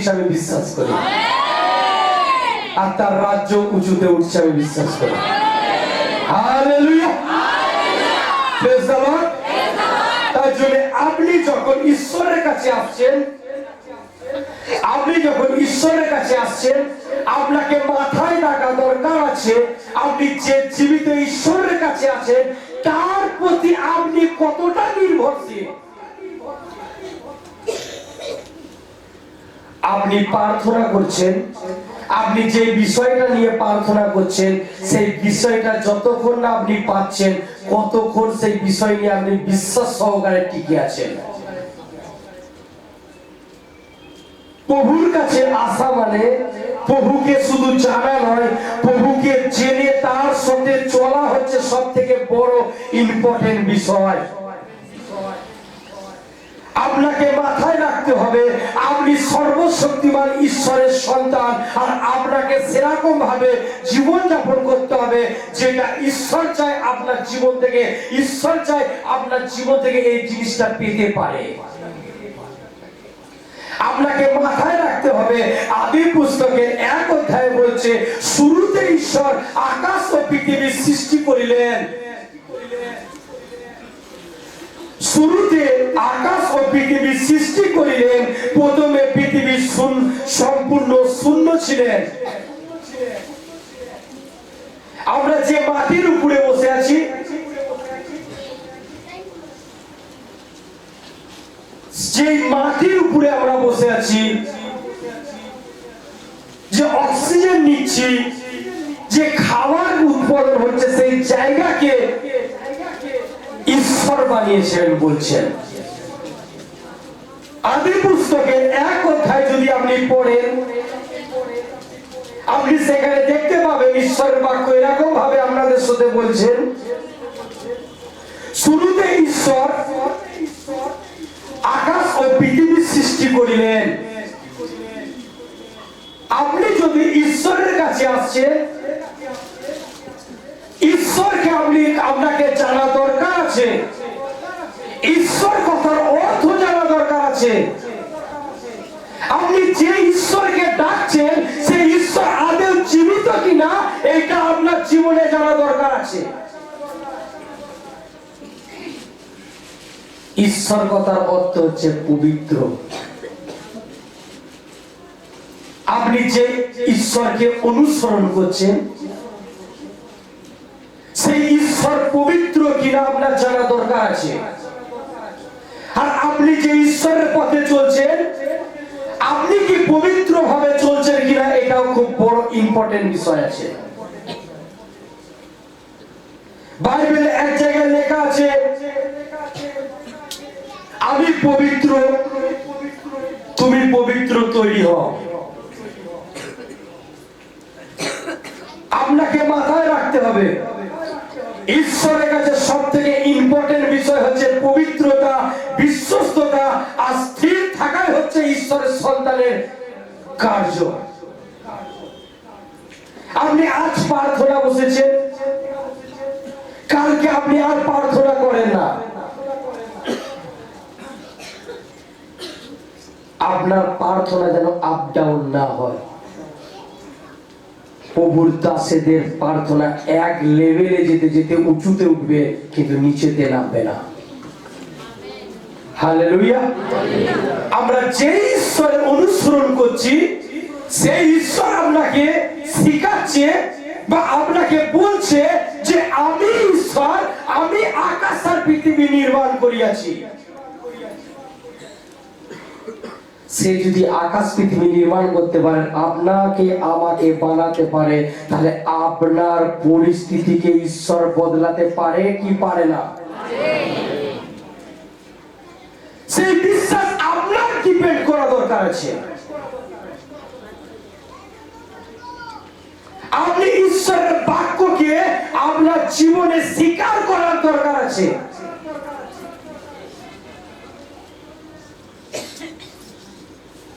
করে বিশ্বাস করি। আর তার রাজ্য উঁচুতে উঠছে আমি বিশ্বাস করি. তার জন্য আপনি যখন ঈশ্বরের কাছে আসছেন আপনি যখন ঈশ্বরের কাছে আসছেন আপনাকে মাথায় রাখা দরকার আছে আপনি যে জীবিত ঈশ্বরের কাছে আছেন তার প্রতি আপনি কতটা নির্ভরশীল? আপনি প্রার্থনা করছেন, আপনি যে বিষয়টা নিয়ে প্রার্থনা করছেন, সেই বিষয়টা যতক্ষণ না আপনি পাচ্ছেন, কতক্ষণ সেই বিষয় নিয়ে আপনি বিশ্বাস সহকারে টিকে আছেন। প্রভুর কাছে আসা মানে প্রভুকে শুধু জানা নয়, প্রভুকে জেনে তার সাথে চলা হচ্ছে সব থেকে বড় ইম্পর্টেন্ট বিষয়। আপনাকে মাথায় রাখতে হবে, আপনি সর্বশক্তিমান ঈশ্বরের সন্তান, আর আপনাকে সেরকম ভাবে জীবন যাপন করতে হবে, যেটা ঈশ্বর চায় আপনার জীবন থেকে, ঈশ্বর চায় আপনার জীবন থেকে এই জিনিসটা পেতে পারে। আপনাকে মাথায় রাখতে হবে, আদি পুস্তকের এক অধ্যায় বলছে, শুরুতে ঈশ্বর আকাশ ও পৃথিবীর সৃষ্টি করিলেন। শুরুতে আকাশ ও পৃথিবী সৃষ্টি করিলেন, প্রথমে পৃথিবী সম্পূর্ণ শূন্য ছিলেন। আমরা যে মাটির উপরে বসে আছি, যে মাটির উপরে আমরা বসে আছি, যে অক্সিজেন নিচ্ছি, যে খাবার উৎপাদন হচ্ছে সেই জায়গাকে ঈশ্বর বানিয়েছেন বলছেন। আদি পুস্তকের এক অধ্যায় যদি আপনি পড়েন, আপনি সেখানে দেখতে পাবেন ঈশ্বরের বাক্য এরকম ভাবে আপনাদের সাথে বলছেন, শুরুতে ঈশ্বর আকাশ ও পৃথিবী সৃষ্টি করিলেন। আপনি যদি ঈশ্বরের কাছে আসছেন ঈশ্বরকে আপনি, আপনাকে জানা দরকার আছে। ঈশ্বর কথার অর্থ জানা দরকার আছে। আপনি যে ঈশ্বরকে ডাকছেন সেই ঈশ্বর আদেও জীবিত কিনা, এটা আপনার জীবনে জানা দরকার আছে। ঈশ্বর কথার অর্থ হচ্ছে পবিত্র। আপনি যে ঈশ্বরকে অনুসরণ করছেন আছে। আর আপনি যে ঈশ্বরের পথে চলছেন, আপনি কি পবিত্র ভাবে চলছেন কিনা এটাও খুব বড় ইম্পর্টেন্ট বিষয় আছে। বাইবেলে এক জায়গায় লেখা আছে, আমি পবিত্র, তুমি পবিত্র তৈরি হও। আপনাকে মাথায় রাখতে হবে। ঈশ্বরের কাছে সব থেকে ইম্পর্টেন্ট বিষয় হচ্ছে পবিত্রতা, বিশ্বস্ততা আর স্থির থাকাই হচ্ছে ঈশ্বরের সন্তানের কার্য। আপনি আজ প্রার্থনা বসেছেন। কালকে আপনি আর প্রার্থনা করেন না। আপনার প্রার্থনা যেন আপ ডাউন না হয়। প্রভুর দাসেদের প্রার্থনা এক লেভেলে যেতে যেতে উঁচুতে উঠবে, কিন্তু নিচেতে নামবে না। হালেলুয়া। আমরা যে ঈশ্বরের অনুসরণ করছি, সেই ঈশ্বর আপনাকে শিখাচ্ছে বা আপনাকে বলছে যে আমি ঈশ্বর, আমি আকাশ আর পৃথিবী নির্মাণ করিয়াছি। সে যদি আকাশ পৃথিবী নির্মাণ করতে পারেন, আপনাকে আমাকে বানাতে পারে। তাহলে আপনার পরিস্থিতিকে ঈশ্বর বদলাতে পারে কি পারে না? সেই বিশ্বাস আপনার ডিপেন্ড করা দরকার আছে? আপনি ঈশ্বরের বাক্যকে আপনার জীবনে স্বীকার করার দরকার আছে।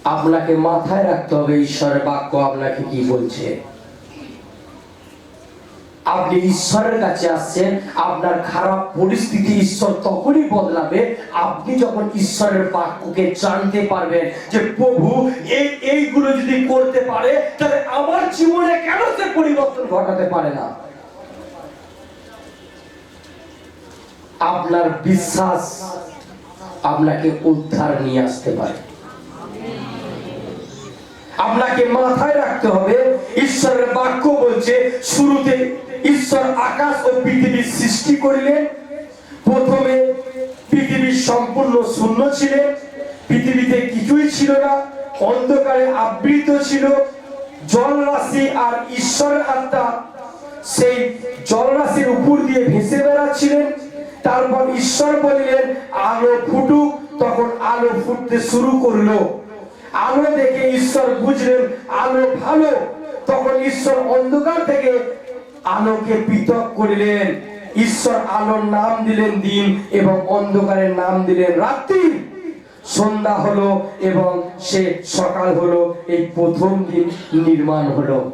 আপনাকে মাথায় রাখতে হবে, ঈশ্বরের বাক্য আপনাকে কি বলছে? আপনি ঈশ্বরের কাছে আসছেন, আপনার খারাপ পরিস্থিতি ঈশ্বর তখনই বদলাবে, আপনি যখন ঈশ্বরের বাক্যকে জানতে পারবেন যে প্রভু এই এইগুলো যদি করতে পারে, তাহলে আমার জীবনে কেন সে পরিবর্তন ঘটাতে পারে না? আপনার বিশ্বাস আপনাকে উদ্ধার নিয়ে আসতে পারে। আপনাকে মাথায় রাখতে হবে, ঈশ্বরের বাক্য বলছে, শুরুতে ঈশ্বর আকাশ ও পৃথিবীর সৃষ্টি করিলেন, প্রথমে পৃথিবী সম্পূর্ণ শূন্য ছিলেন পৃথিবীতে কিছুই ছিল না, অন্ধকারে আবৃত ছিল জলরাশি আর ঈশ্বরের আত্মা সেই জলরাশির উপর দিয়ে ভেসে বেড়াচ্ছিলেন, তারপর ঈশ্বর বলিলেন, আলো ফুটুক, তখন আলো ফুটতে শুরু করল। আলো দেখে ঈশ্বর বুঝলেন, আলো ভালো। তখন ঈশ্বর অন্ধকার থেকে আলোকে পৃথক করিলেন। ঈশ্বর আলোর নাম দিলেন দিন এবং অন্ধকারের নাম দিলেন রাত্রি। সন্ধ্যা হলো এবং সে সকাল হলো, এই প্রথম দিন নির্মাণ হলো।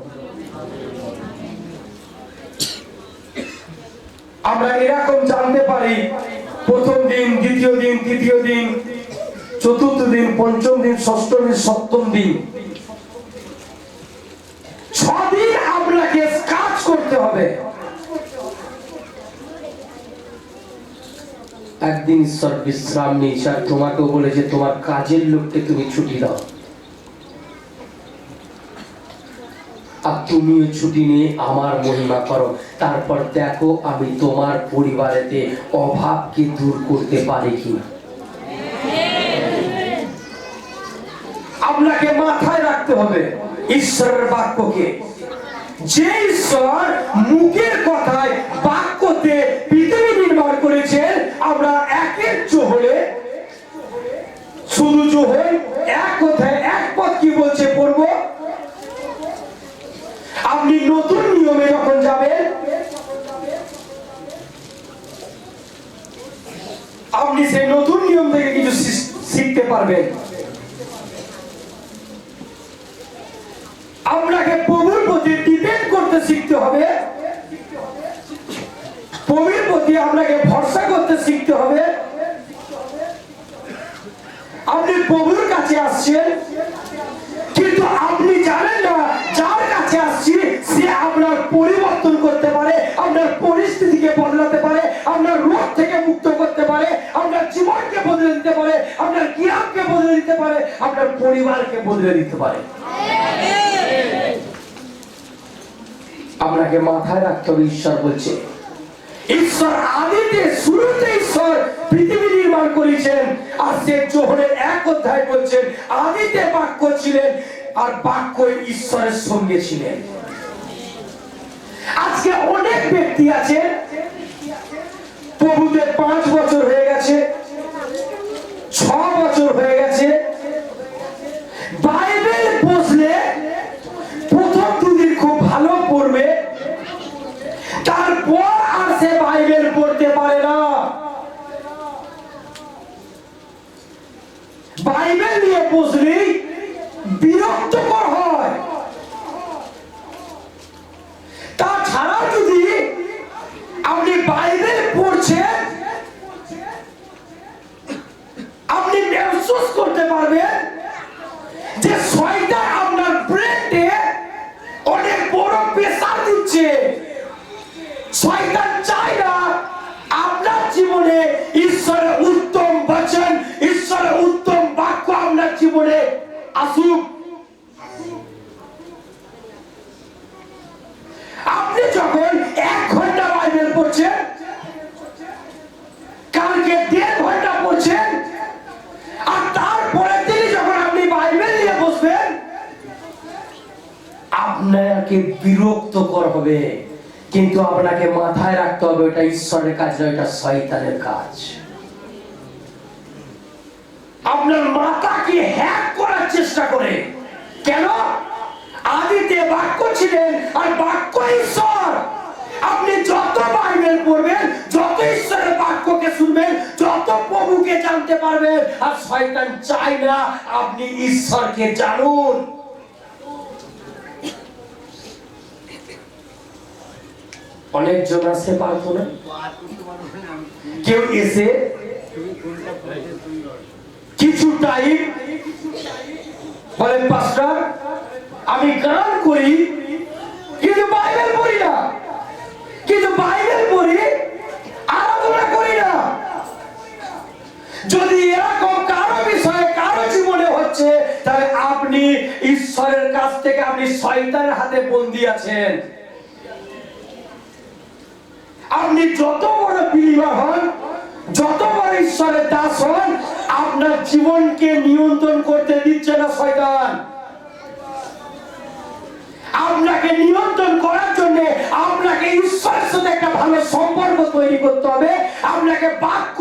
আমরা এরকম জানতে পারি, প্রথম দিন, দ্বিতীয় দিন, তৃতীয় দিন চতুর্থ দিন, পঞ্চম দিন, ষষ্ঠ দিন, সপ্তম দিন। ছদিন আপনাকে কাজ করতে হবে। একদিন ঈশ্বর বিশ্রাম নিয়েছে আর তোমাকেও বলেছে তোমার কাজের লোককে তুমি ছুটি দাও। আর তুমিও ছুটি নিয়ে আমার মহিমা করো। তারপর দেখো, আমি তোমার পরিবারেতে অভাবকে দূর করতে পারি কিনা। আপনাকে মাথায় রাখতে হবে ঈশ্বরের বাক্যকে। যে ঈশ্বর মুখের কথায় বাক্যতে পৃথিবী নির্মাণ করেছেন, আমরা একের জোহরে, শুধু জোহর, এক কথায় এক পথ কি বলছে পড়ব? আপনি নতুন নিয়মে যখন যাবেন, আপনি সেই নতুন নিয়ম থেকে কিছু শিখ- শিখতে পারবেন আপনাকে প্রভুর প্রতি ডিপেন্ড করতে শিখতে হবে। প্রভুর প্রতি আপনাকে ভরসা করতে শিখতে হবে। আপনি প্রভুর কাছে আসছেন, কিন্তু আপনি জানেন না যার কাছে আসছি, সে আপনার পরিবর্তন করতে পারে, আপনার পরিস্থিতিকে বদলাতে পারে, আপনার রোগ থেকে মুক্ত করতে পারে, আপনার জীবনকে বদলে দিতে পারে, আপনার গ্রামকে বদলে দিতে পারে, আপনার পরিবারকে বদলে দিতে পারে। আপনাকে মাথায় রাখতে হবে, ঈশ্বর বলছে। ঈশ্বর আদিতে, শুরুতে ঈশ্বর পৃথিবী নির্মাণ করেছেন, আর সে যোহনের এক অধ্যায় বলছেন, আদিতে বাক্য ছিলেন, আর বাক্য ঈশ্বরের সঙ্গে ছিলেন। আজকে অনেক ব্যক্তি আছে, প্রভুদের পাঁচ বছর হয়ে গেছে ছ পড়তে বাইবেল নিয়ে বসলেই বিরক্তকর হয়। তাছাড়া যদি আপনি বাইবেল পড়ছেন, আপনি মেহসুস করতে পারবেন যে শয়তান আপনার ব্রেনে অনেক বড় প্রেসার দিচ্ছে। শয়তান জীবনে ঈশ্বরের উত্তম বচন, ঈশ্বরের উত্তম বাক্য আপনার জীবনে আসুক। আপনি যখন এক ঘণ্টা বাইবেল পড়ছেন, কালকে দেড় ঘণ্টা পড়ছেন, আর তারপরে দিনই যখন আপনি বাইবেল নিয়ে বসবেন, আপনাকে বিরক্তকর হবে। কিন্তু আপনাকে মাথায় রাখতে হবে ওটা ঈশ্বরের কাজ নয় এটা শয়তানের কাজ। আপনার মাথাকে হ্যাক করার চেষ্টা করে। কেন? আদিতে বাক্য ছিলেন আর বাক্য ঈশ্বর। আপনি যত বাইবেল পড়বেন, যত ঈশ্বরের বাক্যকে শুনবেন, যত প্রভুকে জানতে পারবেন, আর শয়তান চাই না আপনি ঈশ্বরকে জানুন। অনেকজন আসতে পারতো না কেউ এসে কিছু টাইম বলে পাস্টার, আমি গান করি, কিন্তু বাইবেল পড়ি না। কিন্তু বাইবেল পড়ি, আরাধনা করি না। যদি এরকম কারও বিষয়ে কারও জীবনে হচ্ছে, তাহলে আপনি ঈশ্বরের কাছ থেকে আপনি শয়তানের হাতে বন্দি আছেন। আপনি যত বড় বিলিভার হন যত বড় ঈশ্বরের দাস হন, আপনার জীবনকে নিয়ন্ত্রণ করতে দিচ্ছে না শয়তান। আপনাকে নিয়ন্ত্রণ করার জন্য আপনাকে ঈশ্বরের সাথে একটা ভালো সম্পর্ক তৈরি করতে হবে। আপনাকে বাক্য,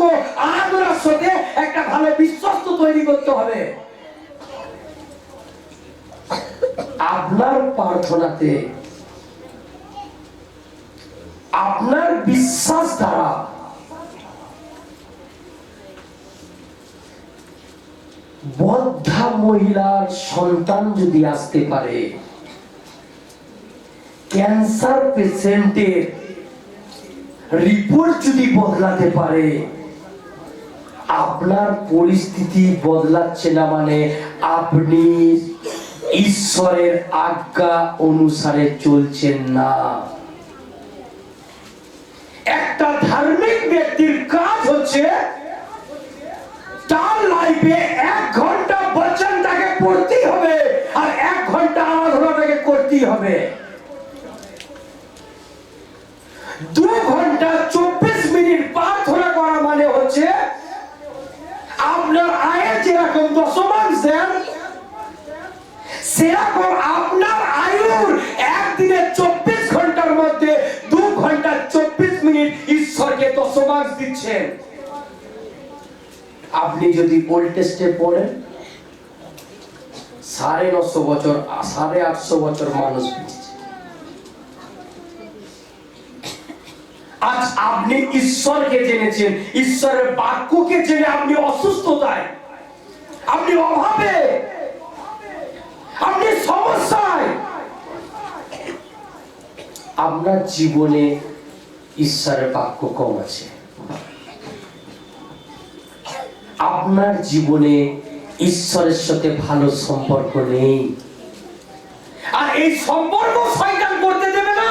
আরাধনার সাথে একটা ভালো বিশ্বস্ত তৈরি করতে হবে। আপনার প্রার্থনাতে আপনার বিশ্বাস দ্বারা বদ্ধা মহিলার সন্তান যদি আসতে পারে, ক্যান্সার পেশেন্টের রিপোর্ট যদি বদলাতে পারে, আপনার পরিস্থিতি বদলাচ্ছে না মানে আপনি ঈশ্বরের আজ্ঞা অনুসারে চলছেন না। একটা ধার্মিক ব্যক্তির কাজ হচ্ছে তার লাইফে এক ঘণ্টা বচন তাকে পড়তেই হবে, আর এক ঘণ্টা আরাধনা করতেই হবে। দু ঘণ্টা চব্বিশ মিনিট প্রার্থনা করা মানে হচ্ছে আপনার আয়ের যেরকম দশমাংশ দেন সেরকম আপনার আয়ুর একদিনে চব্বিশ ঘণ্টার মধ্যে দু ঘণ্টা চব্বিশ মিনিট ঈশ্বরকে দশমাংশ দিচ্ছেন। আপনি যদি ওল্ড টেস্টে পড়েন, সাড়ে নশো বছর, সাড়ে আটশো বছর মানুষ আজ আপনি ঈশ্বরকে জেনেছেন, ঈশ্বরের বাক্যকে জেনে আপনি অসুস্থতায়, আপনি অভাবে, আপনি সমস্যায়। আপনার জীবনে ঈশ্বরের বাক্য কম আছে। আপনার জীবনে ঈশ্বরের সাথে ভালো সম্পর্ক নেই। আর এই সম্পর্ক শয়তান করতে দেবে না।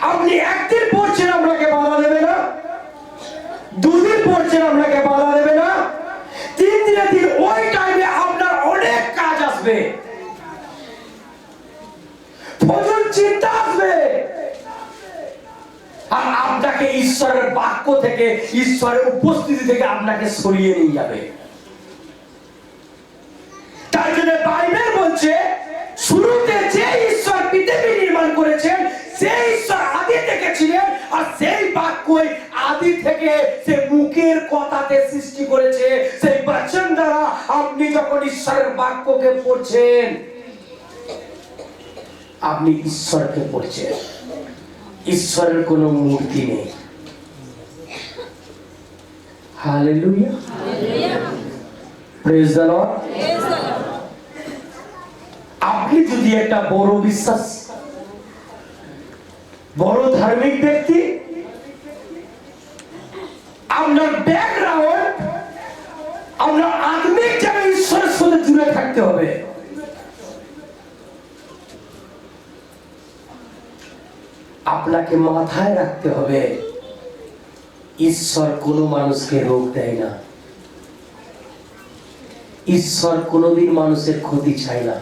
আপনি একদিন পড়ছেন আপনাকে বাধা দেবে না, দুদিন পড়ছেন আপনাকে বাধা ঈশ্বরের বাক্য থেকে, ঈশ্বরের উপস্থিতি থেকে আপনাকে সরিয়ে নিয়ে যাবে। তার জন্য বাইবেল বলছে, শুরুতে যে ঈশ্বর পৃথিবী নির্মাণ করেছেন, সেই ঈশ্বর আদি থেকে ছিলেন, আর সেই বাক্যই আদি থেকে সে মুখের কথাতে সৃষ্টি করেছে। সেই বচন দ্বারা আপনি যখন ঈশ্বরের বাক্যকে পড়ছেন, আপনি ঈশ্বরকে পড়ছেন। ঈশ্বরের কোনো মূর্তি নেই। হালেলুয়া প্রেজ দ্য লর্ড আপনি যদি একটা বড় বিশ্বাস বড় ধার্মিক ব্যক্তি আপনার ব্যাকগ্রাউন্ড আপনার আত্মিক যেন ঈশ্বরের সাথে জুড়ে থাকতে হবে। আপনাকে মাথায় রাখতে হবে। ঈশ্বর কোনো মানুষকে রোগ দেয় না। ঈশ্বর কোনোদিন মানুষের ক্ষতি চায় না।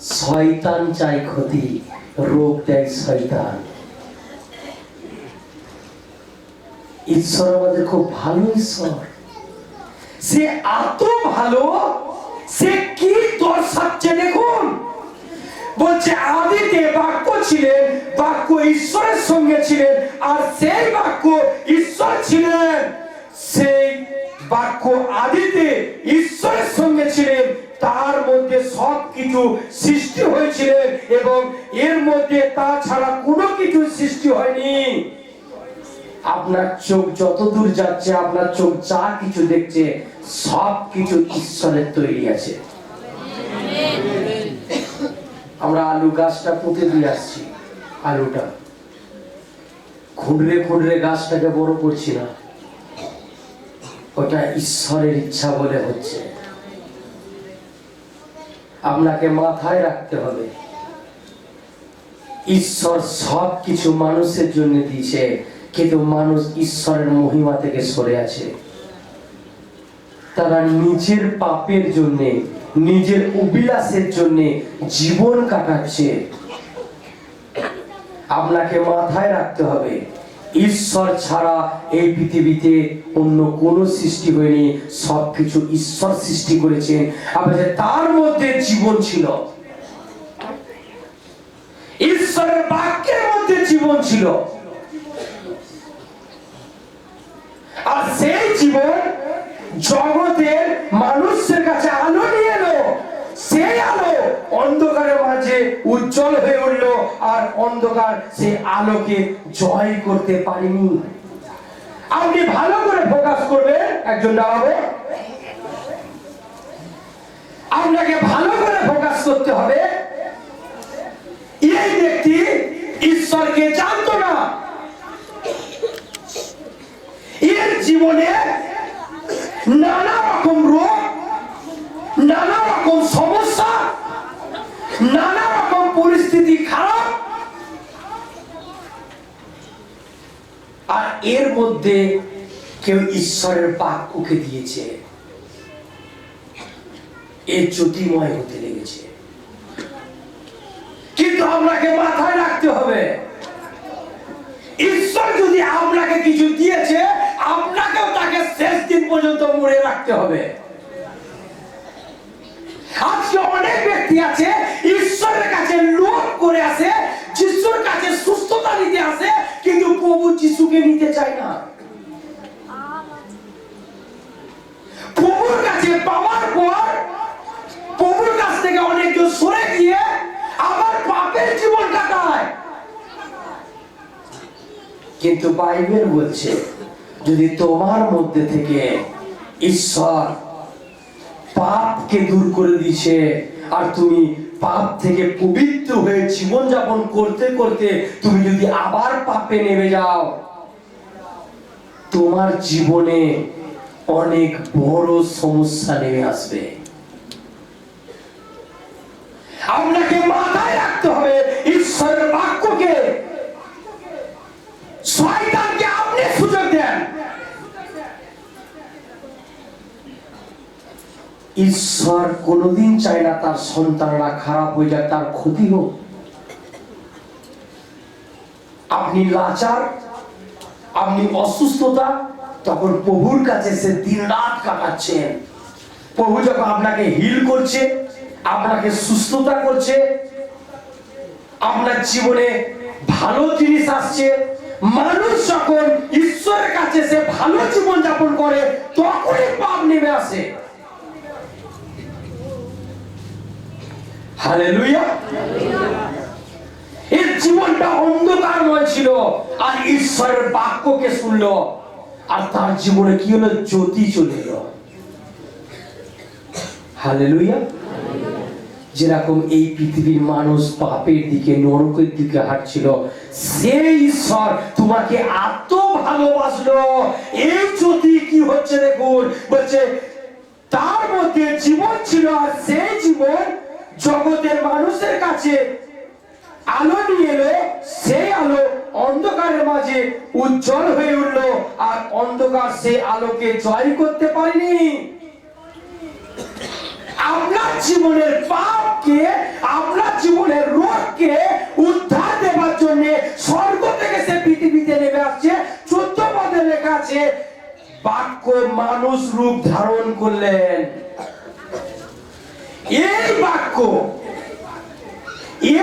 শয়তান চাই ক্ষতি, রোগ দেয় শয়তান। ঈশ্বর আমাদের খুব ভালো ঈশ্বর। সে এত ভালো, সে কি দর্শাচ্ছে দেখুন। বলছে আদিতে বাক্য ছিলেন, বাক্য ঈশ্বরের সঙ্গে ছিলেন, আর সেই বাক্য ঈশ্বর ছিলেন। সেই বাক্য আদিতে ঈশ্বরের সঙ্গে ছিলেন, তার মধ্যে সব কিছু সৃষ্টি হয়েছিলেন এবং এর মধ্যে তা ছাড়া কোনো কিছু সৃষ্টি হয়নি। আপনার চোখ যত দূর যাচ্ছে, আপনার চোখ যা কিছু দেখছে সব কিছু ঈশ্বরের তৈরি আছে। আমরা আলু গাছটা পুঁতে দিয়ে আসছি, আলুটা। খুঁড়রে খুঁড়রে গাছটাকে বড় করছি না। ওটা ঈশ্বরের ইচ্ছা বলে হচ্ছে। আপনাকে মাথায় রাখতে হবে। ঈশ্বর সব কিছু মানুষের জন্য দিয়েছে, কিন্তু মানুষ ঈশ্বরের মহিমা থেকে সরে আছে। তারা নিজের পাপের জন্য নিজের অভিলাষের জন্য জীবন কাটাচ্ছে। আপনাকে মাথায় রাখতে হবে, ঈশ্বর ছাড়া এই পৃথিবীতে অন্য কোন সৃষ্টি হয়নি, সবকিছু ঈশ্বর সৃষ্টি করেছেন আবার তার মধ্যে জীবন ছিল, ঈশ্বরের বাক্যের মধ্যে জীবন ছিল। আর সেই জীবন জগতের মানুষের কাছে আলো নিয়ে সেই আলো অন্ধকারের মাঝে উজ্জ্বল হয়ে উঠল, আর অন্ধকার সেই আলোকে জয় করতে পারেনি। আপনি ভালো করে ফোকাস করবেন, একজন দাঁড়াবে। আপনাকে ভালো করে ফোকাস করতে হবে। এই ব্যক্তি ঈশ্বরকে জানতো না। এর জীবনে নানা রকম রোগ, নানা রকম সমস্যা নানা রকম পরিস্থিতি খারাপ। আর এর মধ্যে কেউ ঈশ্বরের বাক্যকে দিয়েছে। এর জ্যোতিময় হতে লেগেছে। কিন্তু আপনাকে মাথায় রাখতে হবে, ঈশ্বর যদি আপনাকে কিছু দিয়েছে, আপনাকেও তাকে শেষ দিন পর্যন্ত মনে রাখতে হবে। আজকে অনেক ব্যক্তি আছে, ঈশ্বরের কাছে লোভ করে আসে যিশুর কাছে সুস্থতা নিতে আসে কিন্তু প্রভু যিশুকে নিতে চায় না। প্রভুর কাছে পাওয়ার পর প্রভুর কাছ থেকে অনেকজন সরে গিয়ে আবার পাপের জীবন কাটায়। কিন্তু বাইবেল বলছে, যদি তোমার মধ্যে থেকে ঈশ্বর পাপকে দূর করে দিছে আর তুমি পাপ থেকে পবিত্র হয়ে জীবন যাপন করতে করতে তুমি যদি আবার পাপে নেমে যাও, তোমার জীবনে অনেক বড় সমস্যা নেমে আসবে। আপনাকে মাথায় রাখতে হবে, ঈশ্বরের বাক্যকে। শয়তানকে আপনি সুযোগ দেন ঈশ্বর কোনোদিন চায় না তার সন্তানরা খারাপ হয়ে যায়, তার ক্ষতি হোক। আপনি লাচার, আপনি অসুস্থতা, তখন প্রভুর কাছে সে দিন রাত কাটাচ্ছেন প্রভু যখন আপনাকে হিল করছে, আপনাকে সুস্থতা করছে, আপনার জীবনে ভালো জিনিস আসছে, মানুষ যখন ঈশ্বরের কাছে সে ভালো জীবন যাপন করে, তখনই পাপ নেমে আসে। হালেলুয়া। এর জীবনটা অন্ধকারময় ছিল, আর ঈশ্বরের বাক্যকে শুনলো, আর তার জীবনে কি হলো? জ্যোতি চলে এলো। হালেলুয়া। যেরকম এই পৃথিবীর মানুষ পাপের দিকে, নরকের দিকে হাঁটছিল, সেই ঈশ্বর তোমাকে এত ভালোবাসলো। এই জ্যোতি কি হচ্ছে দেখুন? বলছে, তার মধ্যে জীবন ছিল, আর সেই জীবন জগতের মানুষের কাছে আলো নিয়ে এলো, সেই আলো অন্ধকারের মাঝে উজ্জ্বল হয়ে উঠল, আর অন্ধকার সেই আলোকে জয় করতে পারেনি। আপনার জীবনের পাপকে, আপনার জীবনের রোগকে উদ্ধার দেওয়ার জন্য স্বর্গ থেকে সে পৃথিবীতে নেমে আসছে। চোদ্দ পদে লেখা আছে, বাক্য মানুষ রূপ ধারণ করলেন। এই বাক্য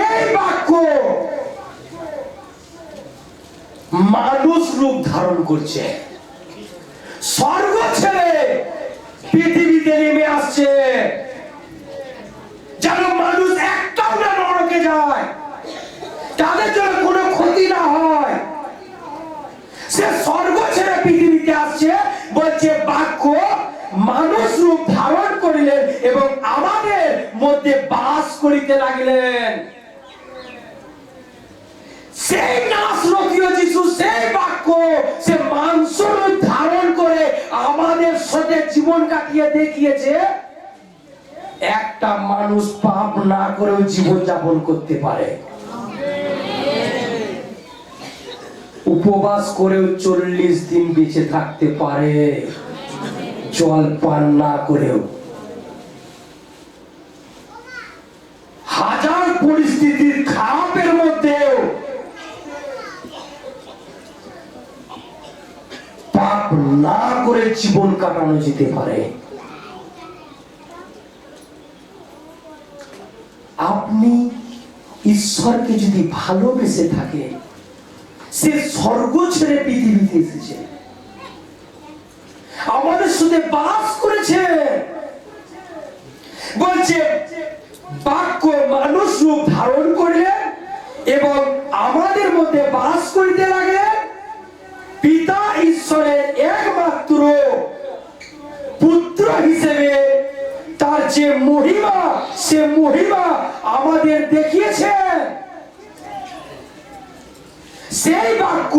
এই বাক্য মানুষ রূপ ধারণ করছে। স্বর্গ ছেড়ে পৃথিবীতে নেমে আসছে। যেন মানুষ একটাও না নরকে যায়। তাদের জন্য কোনো ক্ষতি না হয়। সে স্বর্গ ছেড়ে পৃথিবীতে আসছে, বলছে, বাক্য মানুষ রূপ ধারণ করিলেন এবং আমাদের মধ্যে বাস করিতে লাগিলেন। সেই নাসরতীয় যিশু, সেই বাক্য, সে মাংস রূপ ধারণ করে আমাদের সাথে জীবন কাটিয়ে দেখিয়েছে। একটা মানুষ পাপ না করেও জীবন যাপন করতে পারে। উপবাস করেও চল্লিশ দিন বেঁচে থাকতে পারে। জল পান না করেও। হাজার পরিস্থিতির খারাপের মধ্যেও পাপ না করে জীবন কাটানো যেতে পারে। আপনি ঈশ্বরকে যদি ভালোবেসে থাকে সে স্বর্গ ছেড়ে পৃথিবীতে এসেছে। আমাদের সাথে বাস করেছে। বলছে, বাক্য মানুষ রূপ ধারণ করলেন এবং আমাদের মধ্যে বাস করিতে লাগলেন পিতা ঈশ্বরের একমাত্র পুত্র হিসেবে তার যে মহিমা, সে মহিমা আমাদের দেখিয়েছে। সেই বাক্য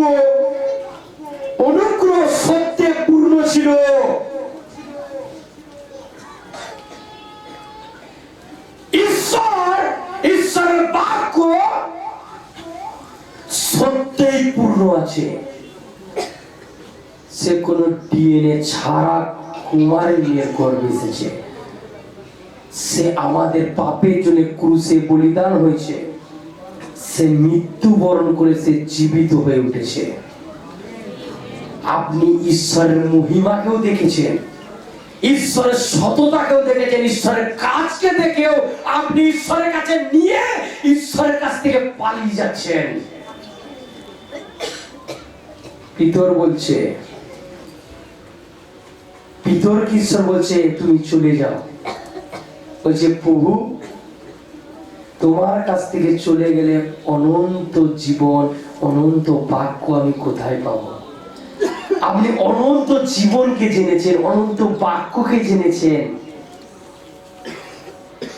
অনুগ্রহ সত্যে পূর্ণ ছিল। ঈশ্বর, ঈশ্বরের বাক্য সত্যেই পূর্ণ আছে। সে কোনো ডিএনএ ছাড়া কুমারের মেয়ের গর্ভে এসেছে। সে আমাদের পাপের জন্য ক্রুশে বলিদান হয়েছে। সে মৃত্যুবরণ করে সে জীবিত হয়ে উঠেছে। আপনি ঈশ্বরের মহিমাকেও দেখেছেন, ঈশ্বরের সততাকেও দেখেছেন, ঈশ্বরের কাজকে দেখেও আপনি ঈশ্বরের কাছে নিয়ে ঈশ্বরের কাছ থেকে পালিয়ে যাচ্ছেন। পিতর বলছে, পিতর ঈশ্বর বলছে, তুমি চলে যাও। বলছে, প্রভু, তোমার কাছ থেকে চলে গেলে অনন্ত জীবন, অনন্ত বাক্য আমি কোথায় পাবো? আপনি অনন্ত জীবনকে জেনেছেন, অনন্ত বাক্যকে জেনেছেন।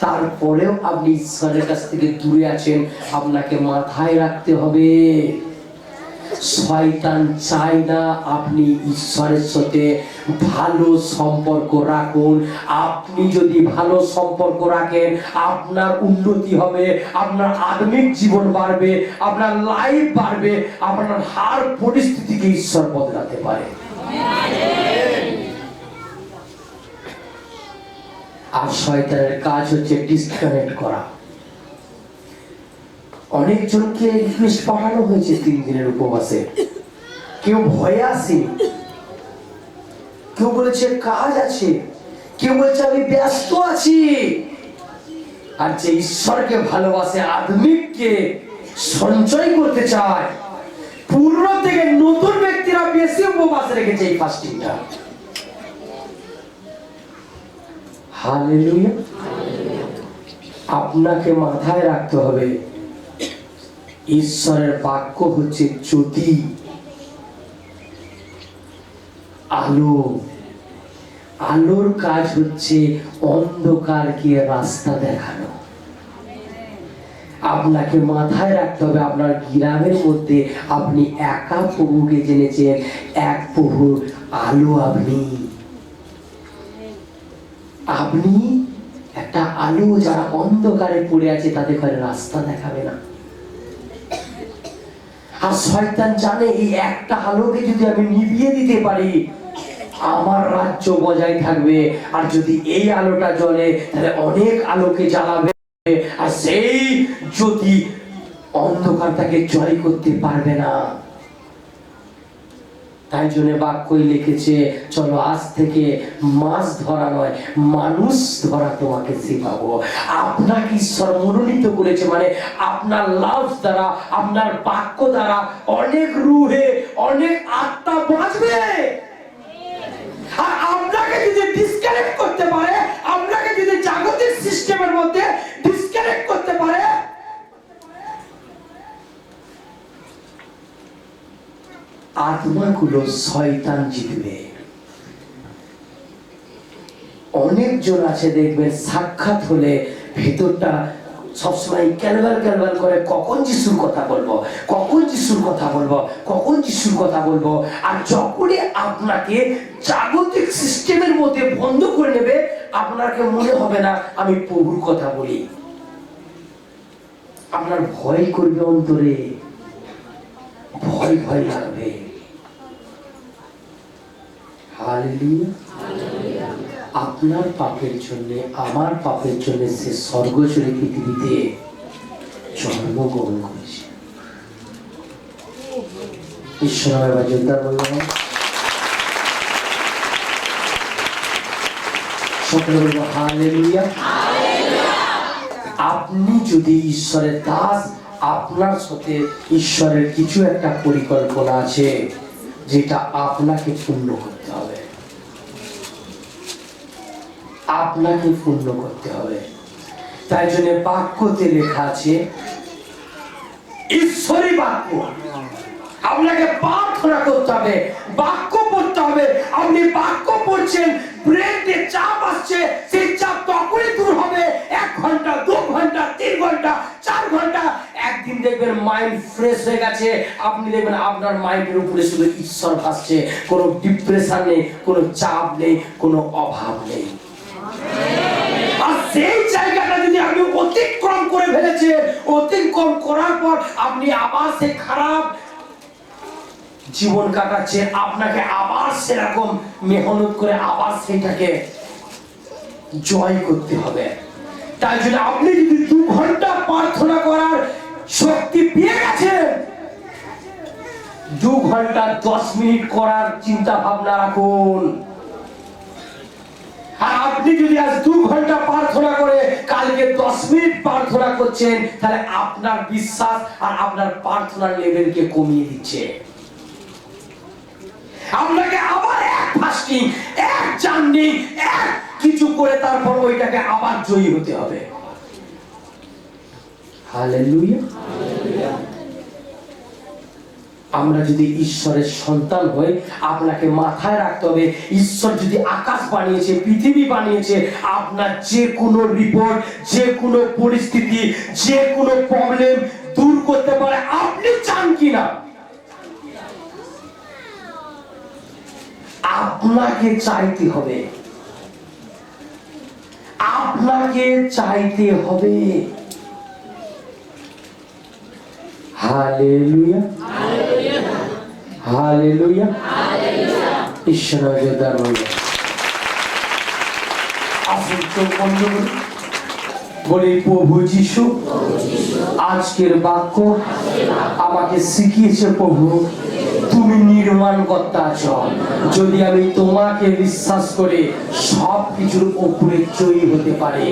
তারপরেও আপনি ঈশ্বরের কাছ থেকে দূরে আছেন, আপনাকে মাথায় রাখতে হবে। শয়তান চায় না আপনি ঈশ্বরের সাথে ভালো সম্পর্ক রাখুন। আপনি যদি ভালো সম্পর্ক রাখেন, আপনার উন্নতি হবে, আপনার আধুনিক জীবন বাড়বে, আপনার লাইফ বাড়বে, আপনার হার পরিস্থিতিকে ঈশ্বর বদলাতে পারে। আর শয়তানের কাজ হচ্ছে ডিসকানেক্ট করা। অনেকজনকে রিকোয়েস্ট পাঠানো হয়েছে তিন দিনের উপবাসে। কেউ ভয়ে আসেনি কেউ বলেছে কাজ আছে, কেউ বলছে আমি ব্যস্ত আছি। আর যে ঈশ্বরকে ভালোবাসে, আধুনিককে সঞ্চয় করতে চায় পূর্ণ থেকে নতুন ব্যক্তিরা বেশি উপবাস রেখেছে এই ফাস্টিংটা হালেলুয়া। আপনাকে মাথায় রাখতে হবে ঈশ্বরের বাক্য হচ্ছে জ্যোতি আলো আলোর কাজ হচ্ছে অন্ধকারকে রাস্তা দেখানো। আপনাকে মাথায় রাখতে হবে, আপনার গ্রামের মধ্যে আপনি একা প্রভুকে জেনেছেন, এক প্রভু আলো আপনি। আপনি একটা আলো যারা অন্ধকারে পড়ে আছে, তাদের ঘরে রাস্তা দেখাবে না। আর শয়তান জানে এই একটা আলোকে যদি আমি নিভিয়ে দিতে পারি, আমার রাজ্য বজায় থাকবে। আর যদি এই আলোটা জ্বলে, তাহলে অনেক আলোকে জ্বালাবে। আর সেই যদি অন্ধকার তাকে জয় করতে পারবে না। তাই জন্য বাক্যই লিখেছে, চলো আজ থেকে মাছ ধরা নয়, মানুষ ধরা তোমাকে শেখাবো। আপনাকে ঈশ্বর মনোনীত করেছে মানে আপনার লাভ দ্বারা, আপনার বাক্য দ্বারা অনেক রুহে, অনেক আত্মা বাঁচবে। আর আপনাকে যদি ডিসকানেক্ট করতে পারে, আপনাকে যদি জাগতিক সিস্টেমের মধ্যে ডিসকানেক্ট করতে পারে আত্মাগুলো শয়তান জিতবে। অনেকজন আছে দেখবেন, সাক্ষাৎ হলে ভেতরটা সবসময় ক্যালবাল ক্যালবাল করে, কখন যিশুর কথা বলব, কখন যিশুর কথা বলব, কখন যিশুর কথা বলব, আর যখনই আপনাকে জাগতিক সিস্টেমের মধ্যে বন্ধ করে নেবে, আপনাকে মনে হবে না, আমি প্রভুর কথা বলি। আপনার ভয় করবে অন্তরে, ভয় ভয় লাগবে। হালেলুয়া। আপনার পাপের জন্য, আমার পাপের জন্য সে স্বর্গচরে পৃথিবীতে জন্মগ্রহণ করেছে। ঈশ্বর বলব হালেলুয়া। আপনি যদি ঈশ্বরের দাস, আপনার সাথে ঈশ্বরের কিছু একটা পরিকল্পনা আছে, যেটা আপনাকে পূর্ণ করতে হবে আপনাকে পূর্ণ করতে হবে। তাই জন্য বাক্যতে লেখা আছে ঈশ্বরী বাক্য। আপনাকে প্রার্থনা করতে হবে, বাক্য পড়তে হবে। আপনি বাক্য পড়ছেন ব্রেনে চাপ আসছে, সেই চাপ তখনই দূর হবে। এক ঘণ্টা, দু ঘণ্টা, তিন ঘণ্টা, চার ঘণ্টা। একদিন দেখবেন মাইন্ড ফ্রেশ হয়ে গেছে। আপনি দেখবেন আপনার মাইন্ডের উপরে শুধু ঈশ্বর ভাসছে। কোনো ডিপ্রেশন নেই, কোনো চাপ নেই, কোনো অভাব নেই। আর সেই জায়গাটা যদি আপনি অতিক্রম করে অতিক্রম করার পর আপনি আবার সেই খারাপ জীবন কাটাচ্ছে, আপনাকে আবার সেরকম মেহনত করে আবার সেটাকে জয় করতে হবে। তাই জন্য আপনি যদি দু ঘণ্টা প্রার্থনা করার শক্তি পেয়ে গেছেন, দু ঘণ্টা দশ মিনিট করার চিন্তা ভাবনা রাখুন। আর আপনি যদি আজ দু ঘণ্টা প্রার্থনা করে কালকে দশ মিনিট প্রার্থনা করছেন, তাহলে আপনার বিশ্বাস আর আপনার প্রার্থনার লেভেলকে কমিয়ে দিচ্ছে। আপনাকে আবার এক ফাস্টিং এক জার্নি এক কিছু করে তারপর ওইটাকে আবার জয়ী হতে হবে। হালেলুয়া আমরা যদি ঈশ্বরের সন্তান হই আপনাকে মাথায় রাখতে হবে ঈশ্বর যদি আকাশ বানিয়েছে পৃথিবী বানিয়েছে আপনার যে কোনো রিপোর্ট যে কোনো পরিস্থিতি যে কোনো প্রবলেম দূর করতে পারে। আপনি চান কিনা? আপনাকে চাইতে হবে। আপনাকে চাইতে হবে। হালেলুয়া বন্ধ করুন। বলি প্রভু যিশু আজকের বাক্য আমাকে শিখিয়েছে প্রভু তুমি নির্মাণ করতে আছো। যদি আমি তোমাকে বিশ্বাস করে, সব কিছুর উপরে জয়ী হতে পারি।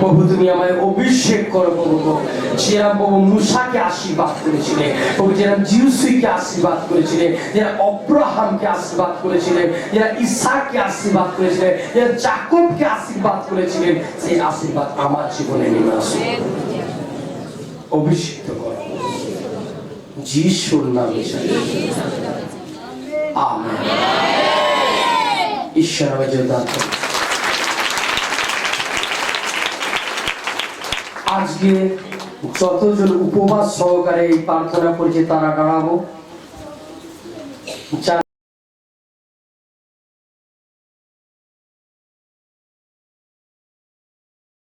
প্রভু, তুমি আমায় অভিষেক করো, প্রভু। গো। যেরকম প্রভু মুসাকে আশীর্বাদ করেছিলে, প্রভু যেরকম জিউসুইকে আশীর্বাদ করেছিলে যারা অব্রাহামকে আশীর্বাদ করেছিলেন যারা ইসাককে আশীর্বাদ করেছিলেন যারা জাকবকে আশীর্বাদ করেছিলেন সেই আশীর্বাদ আমার জীবনে নেমে আসুন অভিষিক্ত করো। যিশুর নামে ঈশ্বর আজকে যতজন উপবাস সহকারে এই প্রার্থনা করেছে তারা দাঁড়াবো